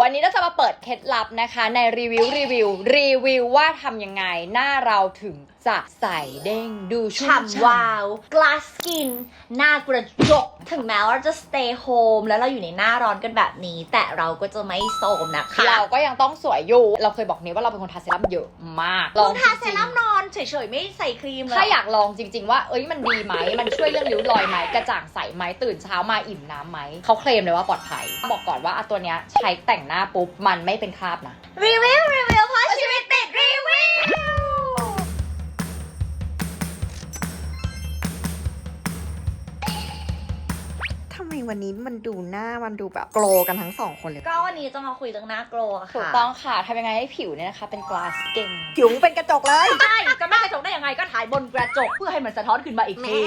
วันนี้เราจะมาเปิดเคล็ดลับนะคะในรีวิวรีวิวรีวิวว่าทำยังไง หน้าเราถึงจะใสเด้งดูชุ่มฉ่ำฉ่ำวาว glass skin หน้ากระจก ถึงแม้ว่าจะ stay home แล้วเราอยู่ในหน้าร้อนกันแบบนี้ แต่เราก็จะไม่โทรมนะคะ เราก็ยังต้องสวยอยู่ เราเคยบอกนี้ว่าเราเป็นคนทาเซรั่มเยอะมากลองทาจเซริงๆรั่มนอน เฉยๆ ไม่ใส่ครีมเลยถ้าอยากลองจริง ๆ ว่า เอ้ยมันดีไหม มันช่วยเรื่องริ้วรอยไหมกระจ่างใสไหมตื่นเช้ามาอิ่มน้ำไหมเขาเคลมเลยว่าปลอดภัย บอกก่อนว่าอะตัวเนี้ยใช้แต่งหน้าปุ๊บ มันไม่เป็นคราบนะ รีวิวรีวิวเพราะชีวิต ไมวันนี้มันดูหน้ามันดูแบบโกลกันทั้งสองคนเลย ก็วันนี้จะมาคุยเรื่องหน้าโกลอะถูกค่ะต้องค่ะทำยังไงให้ผิวเนี่ยนะคะเป็น glass skin ผิวมึงเป็นกระจกเลยใช่จะไม่กระจกได้ยังไงก็ถ่ายบนกระจกเพื่อให้มันสะท้อนขึ้นมาอีกที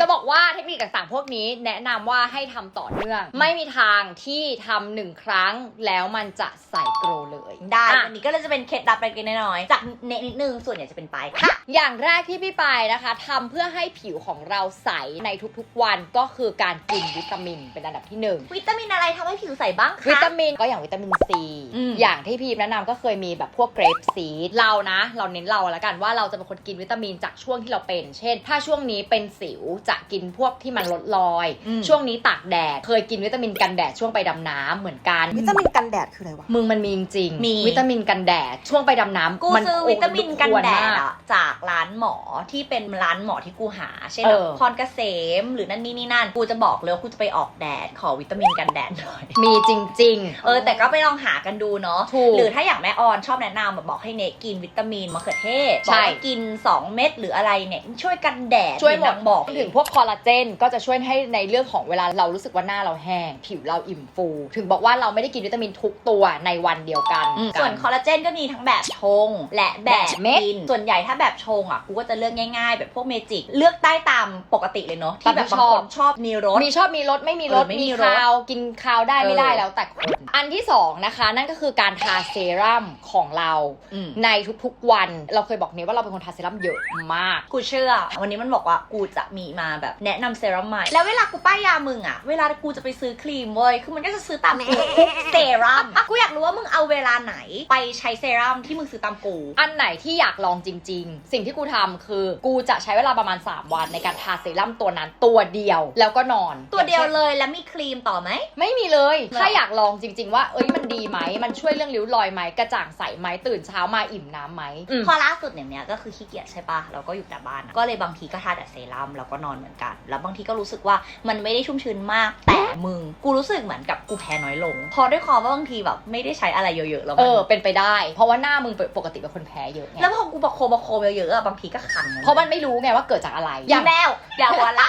จะบอกว่าเทคนิคต่างๆพวกนี้แนะนำว่าให้ทำต่อเนื่อง ไม่มีทางที่ทำหนึ่งครั้งแล้วมันจะใสโกรเลย ได้อะวันนี้ก็เลยจะเป็นเคล็ดลับเล็กๆน้อยๆจากเนตนิดนึงส่วนใหญ่จะเป็นปลายค่ะ อย่างแรกที่พี่ปายนะคะทำเพื่อให้ผิวของเราใสในทุกๆวันก็คือการกินวิตามินเป็นอันดับที่หนึ่ง วิตามินอะไรทำให้ผิวใสบ้างคะ วิตามินก็อย่างวิตามินซี อืม อย่างที่พีมแนะนำก็เคยมีแบบพวกเกรปซีดเรานะ เราเน้นเราแล้วกันว่าเราจะเป็นคนกินวิตามินจากช่วงที่เราเป็น เช่น ถ้าช่วงนี้เป็นสิวจะกินพวกที่มันลดรอย อืม ช่วงนี้ตากแดด เคยกินวิตามินกันแดดช่วงไปดำน้ำเหมือนกัน วิตามินกันแดดคืออะไรวะ มึงมันมีจริงๆมี วิตามินกันแดดช่วงไปดำน้ำกูมันซื้อวิตามินกันแดดควรมา อะจากร้านหมอที่เป็นร้านหมอที่กูหา เช่นเอแบบอพรเกษมหรือนั่นนี่นี่นั่น กูจะบอกเลยว่ากูจะไปออกแดด ขอวิตามินกันแดดหน่อย มีจริงเออ แต่ก็ไปลองหากันดูเนาะ ถูกหรือถ้าอย่างแม่ออนชอบแนะนำแบบบอกให้เนกินวิตามินมะเขือเทศใช่บอกว่ากิน 2 เม็ดหรืออะไรเนี่ย ช่วยกันแดดๆช่วยหมดนางบอกถึงพวกคอลลาเจนก็จะช่วยให้ในเรื่องของเวลาเรารู้สึกว่าหน้าเราแห้ง ผิวเราอิ่มฟู ถึงบอกว่าเราไม่ได้กินวิตามินทุกตัวในวันเดียวกัน อืมส่วนคอลลาเจนก็มีทั้งแบบชง และแบบแบบเม็ดกิน ส่วนใหญ่ถ้าแบบชงอะกูก็จะเลือกง่ายๆ แบบพวกเมจิก เลือกได้ตามปกติเลยเนาะที่แบบตามที่บางชอบคนชอบมีรส มีชอบมีรสไม่มีรสเออไม่มีมีรส คาวกินคาวได้ไม่ได้เออแล้วแต่คนอันที่สองนะคะ นั่นก็คือการทาเซรั่มของเราอืมในทุกๆวันเราเคยบอกนี้ว่าเราเป็นคนทาเซรั่มเยอะมาก กูเชื่อ วันนี้มันบอกว่ากูจะมีมาแบบแนะนำเซรั่มใหม่ แล้วเวลากูป้ายยามึงอะเวลากูจะไปซื้อครีมเว้ย คือมันก็จะซื้อตามกูทุกเซรั่มกูอยากรู้ว่ามึงเอาเวลาไหนไปใช้เซรั่มที่มึงซื้อตามกู อันไหนที่อยากลองจริง ๆ สิ่งที่กูทำคือ กูจะใช้เวลาประมาณ 3 วันในการทาเซรั่มตัวนั้นตัวเดียวแล้วก็นอนตัวเดียวอาช่นเลยแล้วมีครีมต่อไหม ไม่มีเลยหรอถ้าอยากลองจริง ๆ ว่า เอ้ยมันดีไหม มันช่วยเรื่องริ้วรอยไหมกระจ่างใสไหมตื่นเช้ามาอิ่มน้ำไหมอืมพอล่าสุดเนี่ยเนี้ยก็คือขี้เกียจใช่ปะเราก็อยู่แต่บ้านอะก็เลยบางทีก็ทาแต่เซรั่มแล้วก็นอนเหมือนกัน แล้วบางทีก็รู้สึกว่ามันไม่ได้ชุ่มชื้นมาก แต่มึง กูรู้สึกเหมือนกับกูแพ้น้อยลง พอด้วยความว่าบางทีแบบไม่ได้ใช้อะไรเยอะๆแล้วเอมันอเป็นไปได้ เพราะว่าหน้ามึงปกติเป็นคนแพ้เยอะไงแล้วพอกูบอกโคมโคมเยอะๆอะบางทีก็คันเพราะมันไม่รู้ไงว่าเกิดจากอะไรอย่าแมวอย่าหัวละ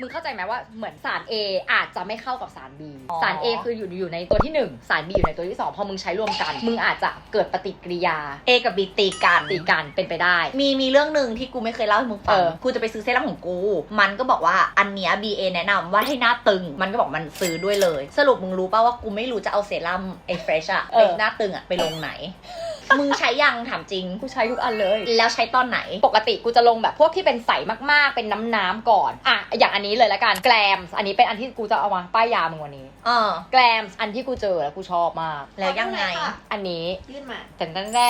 มึงเข้าใจไหมว่าเหมือนสาร A อาจจะไม่เข้ากับสาร B อ๋อสาร A คืออยู่อยู่ในตัวที่ 1 สาร B อยู่ในตัวที่ 2 พอมึงใช้รวมกัน มึงอาจจะเกิดปฏิกิริยาเอกับบีตีกันตีกันเป็นไปได้ มีมีเรื่องหนึ่งที่กูไม่เคยเล่าให้มึงฟัเองอกูจะไปซื้อเซรั่มของกู มันก็บอกว่าอันเนี้ย BA แนะนำว่าให้หน้าตึง มันก็บอกมันซื้อด้วยเลย สรุปมึงรู้ป่าว่ากูไม่รู้จะเอาเซรั่มไอ้เฟรชอะไอ้หน้าตึงอะไปลงไหน มึงใช้ยังถามจริง กูใช้ทุกอันเลย แล้วใช้ตอนไหน ปกติกูจะลงแบบพวกที่เป็นใสมากๆ เป็นน้ำน้ำๆก่อน อะ อย่างอันนี้เลยละกัน แกลม อันนี้เป็นอันที่กูจะเอามาป้ายยามึงวันนี้ เออแกลม อันที่กูเจอแล้วกูชอบมาก แล้วยังไง อันนี้ยื่นมาแต่แน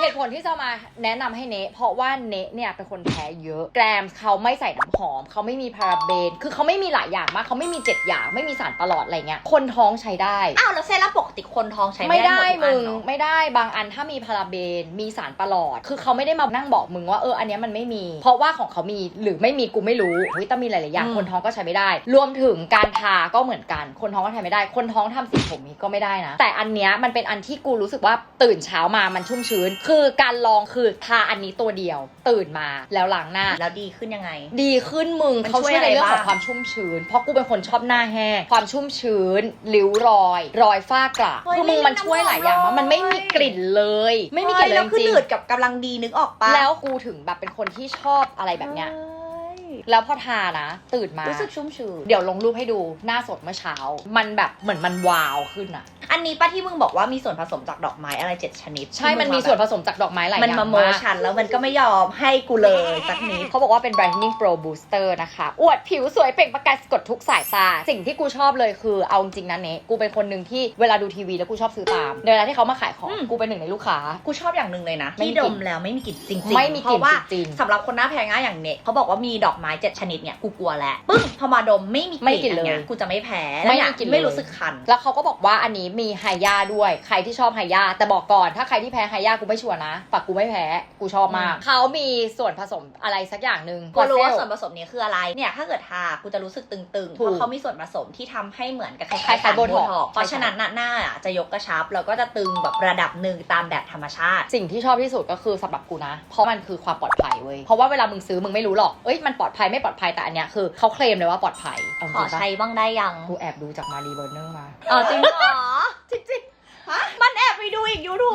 เหตุผลที่จะมาแนะนำให้เนะเพราะว่าเนะเนี่ยเป็นคนแพ้เยอะ แกรมเขาไม่ใส่น้ำหอม เขาไม่มีพาราเบน คือเขาไม่มีหลายอย่างมาก เขาไม่มีเจ็ดอย่าง ไม่มีสารประหลอดอะไรเงี้ย คนท้องใช้ได้ อ้าวแล้วเซรั่มปกติคนท้องใช้ไม่ไม่ได้ได้หมดทุกมึอันงเนอะไม่ได้ บางอันถ้ามีพาราเบน มีสารประหลอด คือเขาไม่ได้มานั่งบอกมึงว่าเอออันเนี้ยมันไม่มี เพราะว่าของเขามีหรือไม่มีกูไม่รู้ วิตามินหลายๆอย่างอืมคนท้องก็ใช้ไม่ได้ รวมถึงการทาก็เหมือนกัน คนท้องก็ใช้ไม่ได้ คนท้องทำสีผมนี้ก็ไม่ได้นะ แต่อันเนี้ยมันเป็นอันที่กูรู้สึกว่าตื่นเช้ามามันชุ่มชื้นคือการลองคือทาอันนี้ตัวเดียว ตื่นมาแล้วล้างหน้า แล้วดีขึ้นยังไง ดีขึ้นมึงมันเขาช่ช่ววยยอะไรในเรื่องของบ้าง ความชุ่มชื้น เพราะกูเป็นคนชอบหน้าแห้งความชุ่มชื้นริ้วรอย รอยฝ้ากระเฮ้ยคือมึงมันช่วยหลายอย่างมากมันไม่มีกลิ่นเลย ไม่มีกลิ่นเลแล้ยวคือจริงหนืดกับกำลังดีนึกออกปะๆแล้วกูถึงแบบเป็นคนที่ชอบอะไรแบบเนี้ยเฮ้ย แล้วพอทานะตื่นมา รู้สึกชุ่มชื้น เดี๋ยวลงรูปให้ดูหน้าสดเมื่อเช้า มันแบบเหมือนมันวาวขึ้นอะ อันอันนี้ป้าที่มึงบอกว่ามีส่วนผสมจากดอกไม้อะไรเจ็ดชนิดใช่มันมีส่วนผสมจากดอกไม้หลายอมันย่างมาโมมากชันแล้วมันก็ไม่ยอมให้กูเลยสักนิด เขาบอกว่าเป็น brightening pro booster นะคะ อวดผิวสวยเปล่งประกายสะกดทุกสายตา สิ่งที่กูชอบเลยคือเอาจริงๆนะเนกูเป็นคนหนึ่งที่เวลาดูทีวีแล้วกูชอบซื้อตามเวลาที่เขามาขายของ อืม กูเป็นหนึ่งในลูกค้า กูชอบอย่างหนึ่งเลยนะไม่มีที่กดลิ่นมแล้วไม่มีกลิ่นจริงๆไม่มีกลิ่นเพราะว่าจริงๆสำหรับคนหน้าแพ้ง่ายอย่างเน็กเขาบอกว่ามีดอกไม้เจ็ดชนิดเนี่ยกูกลัวแล้วปึ้งพอมาดมไม่มีกไม่ลิ่นกลิ่นอันเนี้ยเลยกูจะไม่แพ้ไม่แล้วมีเนี่ยกลิ่นไม่เลยรู้สึกคัน แล้วเขาก็บอกว่าอันนี้มีไฮยาด้วย ใครที่ชอบไฮยาแต่บอกก่อน ถ้าใครที่แพ้ไฮยากูไม่ชัวร์นะปักกูไม่แพ้ กูชอบมากอืมเขามีส่วนผสมอะไรสักอย่างหนึ่งกูรู้ว่าเซลส่วนผสมเนี้คืออะไร เนี่ย ถ้าเกิดทากูจะรู้สึกตึงๆ เพถูกราะเขามีส่วนผสมที่ทำให้เหมือนกับคคล้าล้ายยๆๆสารโบท็อกซ์ท็อกซ์เพราะฉะนั้นน่ะหน้าอะจะยกกระชับแล้วก็จะตึงแบบระดับหนึ่งตามแบบธรรมชาติ สิ่งที่ชอบที่สุดก็คือสำหรับกูนะ เพราะมันคือความปลอดภัยเว้ย เพราะว่าเวลามึงซื้อมึงไม่รู้หรอก เอ้ยมันปลอดภัยไม่ปลอดภัยแต่อันเนี้ยคือเขาเคลมเลยว่าปลอดภัยเาจขอริงปะใช้บ้างได้ยัง กูแอบดูจากมารีเบอร์เนอร์มาอ๋อจริงเหรอ จริงๆ ฮะ มันแอบไปดูอีกยูทูบ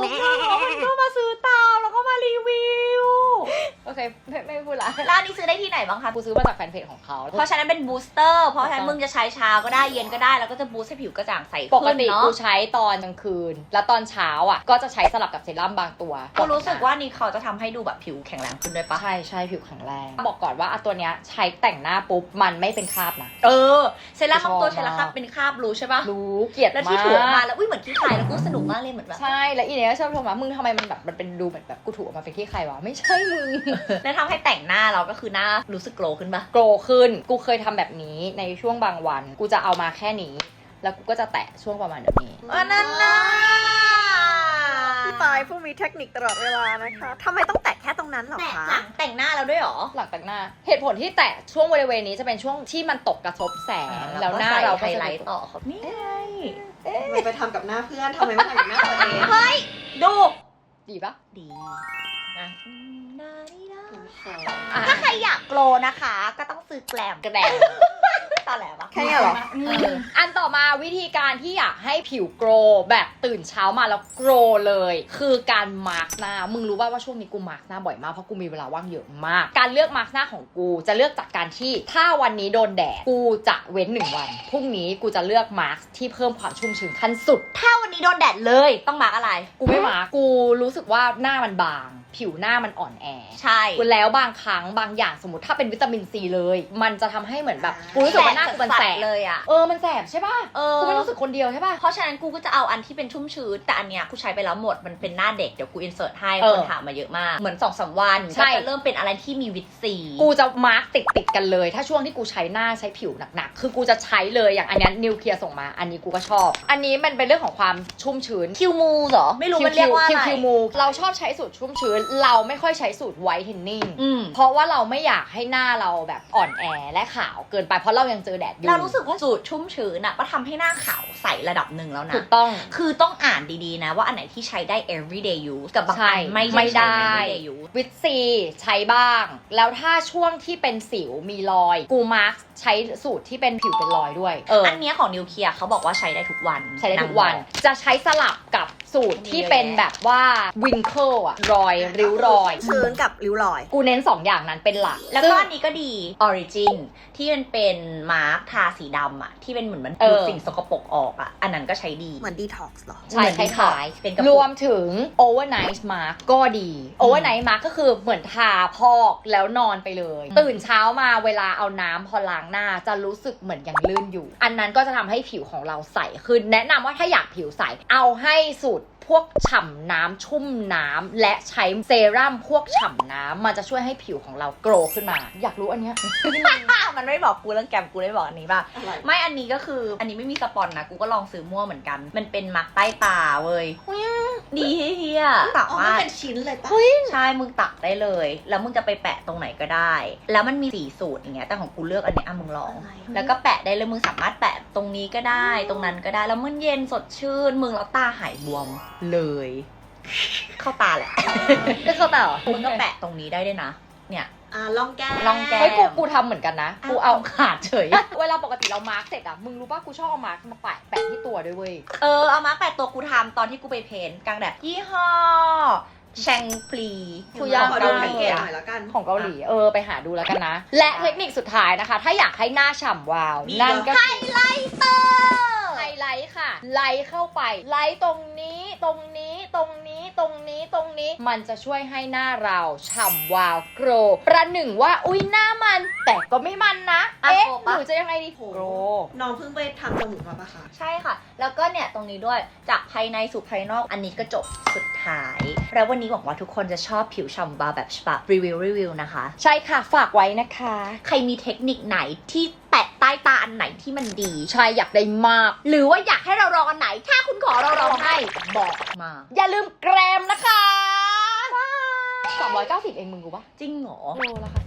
แล้วมันก็มาซื้อตามแล้วก็มารีวิว โอเค ไม่ไม่พูดละร้านนี้ซื้อได้ที่ไหนบ้างคะ กูซื้อมาจากแฟนเพจของเขา เพราะฉะนั้นเป็นบูสเตอร์ เพราะฉะนั้นมึงจะใช้เช้าก็ได้เย็นก็ได้ แล้วก็จะบูสต์ให้ผิวกระจ่างใสปกขึ้นติเนาะกูใช้ตอนกลางคืน แล้วตอนเช้าอะ ก็จะใช้สลับกับเซรั่มบางตัวกูรู้สึกว่านี่เขาจะทำให้ดูแบบผิวแข็งแรงขึ้นด้วยปะใช่ใช่ผิวแข็งแรง บอกก่อนว่าอะตัวเนี้ยใช้แต่งหน้าปุ๊บมันไม่เป็นคราบนะ เออ เซรั่มบางตัวชอบใช้แล้วครับเป็นคราบรู้ใช่ปะรู้ เกลียดแล้วมาที่ถูออกมากแล้วอุ้ยเหมือนขี้ใครแล้วกูสนุกมากเลยเหมือนแบบ ใช่แล้วอีเนี้ยชอบชมว่ามึงทำไมมันแบบมันเป็นดูเหมือนแบบกูถูออกมาเป็นที่ใครวะไม่ใช่มึง แล้วทำให้แต่งหน้าเราก็คือหน้ารู้สึกโกลว์ขึ้นปะโกรขึ้น กูเคยทำแบบนี้ในช่วงบางวัน กูจะเอามาแค่นี้ แล้วกูก็จะแตะช่วงประมาณแบบนี้อันนั้นนะ พี่ปายผู้มีเทคนิคตลอดเวลานะคะทำไมต้องแตะแค่ตรงนั้นเหรอแตะคะ หลังแต่งหน้าเราด้วยเหรอ หลังแต่งหน้า เหตุผลที่แตะช่วงบริเวณนี้จะเป็นช่วงที่มันตกกระทบแสง แล้วหน้าเราไฮก็จะไลท์ต่อครับนี่ไงทำไมไปทำกับหน้าเพื่อนทำไมไม่ทำกับหน้าตัวเองเฮ้ย ดูดีปะดีนะอืมได้ได้อะถ้าใครอยากโกลว์นะคะ ก็ต้องซื้อแกลม กระแดง ตอนแหลปะแค่เนี้ยเหรอเอออันต่อมาวิธีการที่อยากให้ผิวโกรแบบตื่นเช้ามาแล้วโกรเลย คือการมาร์กหน้า มึงรู้ป่าว่าช่วงนี้กูมาร์กหน้าบ่อยมากเพราะกูมีเวลาว่างเยอะมาก การเลือกมาร์กหน้าของกูจะเลือกจากการที่ถ้าวันนี้โดนแดดกูจะเว้นหนึ่งวันพรุ่งนี้กูจะเลือกมาร์กที่เพิ่มความชุ่มชื้นขั้นสุด ถ้าวันนี้โดนแดดเลยต้องมาร์กอะไร กูไม่มาร์กกูรู้สึกว่าหน้ามันบาง ผิวหน้ามันอ่อนแอใช่แล้วบางครั้งบางอย่างสมมติถ้าเป็นวิตามินซีเลย มันจะทำให้เหมือนแบบกูรู้สึกว่าหน้ากูมันแสบเลยอะเออมันแสบใช่ป่ะเออกูไม่รู้สึกคนเดียวใช่ป่ะเพราะฉะนั้นกูก็จะเอาอันที่เป็นชุ่มชื้นแต่อันเนี้ยกูใช้ไปแล้วหมดมันเป็นหน้าเด็กเดี๋ยวกูอินเสิร์ตให้เออคนถามมาเยอะมากเหมือนสองสามวันใช่ก็จะเริ่มเป็นอะไรที่มีวิตซีกูจะมาร์กติดติดๆกันเลย ถ้าช่วงที่กูใช้หน้าใช้ผิวหนักๆคือกูจะใช้เลยอย่างอันเนี้นิวเคลียร์ส่งมา อันนี้กูก็ชอบ อันนี้มันเป็นเรื่องของความชุ่มชื้นคิวมูเหรอไม่รู้มันเรียกว่าคิอะไรคิวมูเราชอบใช้สูตรชุ่มชื้นเราไม่ค่อยใช้สูตรไวท์เทนนิ่งอืม เพราะว่าเราไม่อยากให้หน้าเราแบบอ่อนแอและขาวเกินไปเพราะเรายังเจอแดดอยู่เรารู้สึกว่าสูตรชุ่มชื้นอะก็ทำให้หน้าขาวใสระดับหนึ่งแล้วนะ ถูกต้อง คือต้องอ่านดีๆนะว่าอันไหนที่ใช้ได้ everyday use กับบางใช่อันไม่ไม่ได้ ใช้ everyday use วิตซีใช้บ้าง แล้วถ้าช่วงที่เป็นสิวมีรอย กูมาร์กใช้สูตรที่เป็นผิวเป็นรอยด้วย เอออันเนี้ยของนิวเคลียร์เขาบอกว่าใช้ได้ทุกวันใช้ได้ทุกวันางบอกจะใช้สลับกับ สูตรที่เป็นแบบว่าวิงเคิลอะรอย ริ้วรอย ชื้นกับริ้วรอย กูเน้น 2 อย่างนั้นเป็นหลักแล้วซึ่งก็อันนี้ก็ดี origin ที่มันเป็นมาร์คทาสีดำอะที่เป็นเหมือนมันเออดูดสิ่งสกปรกออกอะอันนั้นก็ใช้ดีเหมือนดีท็อกซ์เหรอ ใช่เหมือนคล้ายเป็นกระปุกๆรวมถึง overnight mask ก็ดี overnight mask ก็คือเหมือนทาพอกแล้วนอนไปเลยอืมตื่นเช้ามาเวลาเอาน้ำพอล้างหน้าจะรู้สึกเหมือนยังลื่นอยู่ อันนั้นก็จะทำให้ผิวของเราใสขึ้นแนะนำว่าถ้าอยากผิวใส เอาให้สุดพวกฉ่ำน้ำชุ่มน้ำและใช้เซรั่มพวกฉ่ำน้ำมันจะช่วยให้ผิวของเราโกรขึ้นมา อยากรู้อันเนี้ย มันไม่บอกกูเรื่องแกมกูได้บอกอันนี้ป่ะอะไรไม่อันนี้ก็คืออันนี้ไม่มีสปอนนะกูก็ลองซื้อมั่วเหมือนกัน มันเป็นมาร์กใต้ตาเว้ยดีเฮียสาอ๋อมันมารถเป็นชิ้นเลยปะใช่มึงตักได้เลย แล้วมึงจะไปแปะตรงไหนก็ได้ แล้วมันมีสีสูตรอย่างเงี้ยแต่ของกูเลือกอันเนี้ยอะมึงลอง แล้วก็แปะได้เลยมึงสามารถแปะตรงนี้ก็ได้ ตรงนั้นก็ได้แล้วมันเย็นสดชื่นมึงแล้วตาหายบวมเลย เข้าตาแหละ ก็เข้าใจเหรอมึงก็แปะตรงนี้ได้ด้วยนะ เนี่ย อ่าลองแก้มลองแก้เฮ้ยกูกูทำเหมือนกันนะ กูเอา ขาดเฉย เวลาปกติเรามาร์กเสร็จอะมึงรู้ป่ะกูชอบเอามาร์กมาแปะแปะที่ตัวด้วยเว้ย เออเอามาแปะตัวกูทำตอนที่กูไปเพ้นท์กลางแดดยี่ห้อแชงพลีคุยยากขอดูแพ็กเกจหน่อยแล้วกัน ของเกาหลีเออไปหาดูแล้วกันนะ และเทคนิคสุดท้ายนะคะ ถ้าอยากให้หน้าฉ่ำวาวนั่นก็คือไลเตอร์ ไฮไลท์ค่ะ ไลท์เข้าไป ไลท์ตรงนี้ ตรงนี้ ตรงนี้ ตรงนี้ ตรงนี้ มันจะช่วยให้หน้าเราฉ่ำวาวโกรว์ประหนึ่งว่าอุ้ยหน้ามัน แต่ก็ไม่มันนะ อะเอ๊ะโกรว์หปะนูจะยังไงดีโหโกรว์น้องเพิ่งไปทำจมูกมาปะคะ ใช่ค่ะ แล้วก็เนี่ยตรงนี้ด้วย จากภายในสู่ภายนอก อันนี้ก็จบสุดท้าย แล้ววันนี้หวังว่าทุกคนจะชอบผิวฉ่ำบาแบบฉบับรีวิวรีวิวนะคะ ใช่ค่ะ ฝากไว้นะคะ ใครมีเทคนิคไหนที่ แตะใต้ตาอันไหนที่มันดี ใช่อยากได้มาก หรือว่าอยากให้เราลองอันไหน ถ้าคุณขอเราลองให้บอกมา อย่าลืมแกรมนะคะ 390 เองมึงกูปะจริงเหรอ โลละค่ะ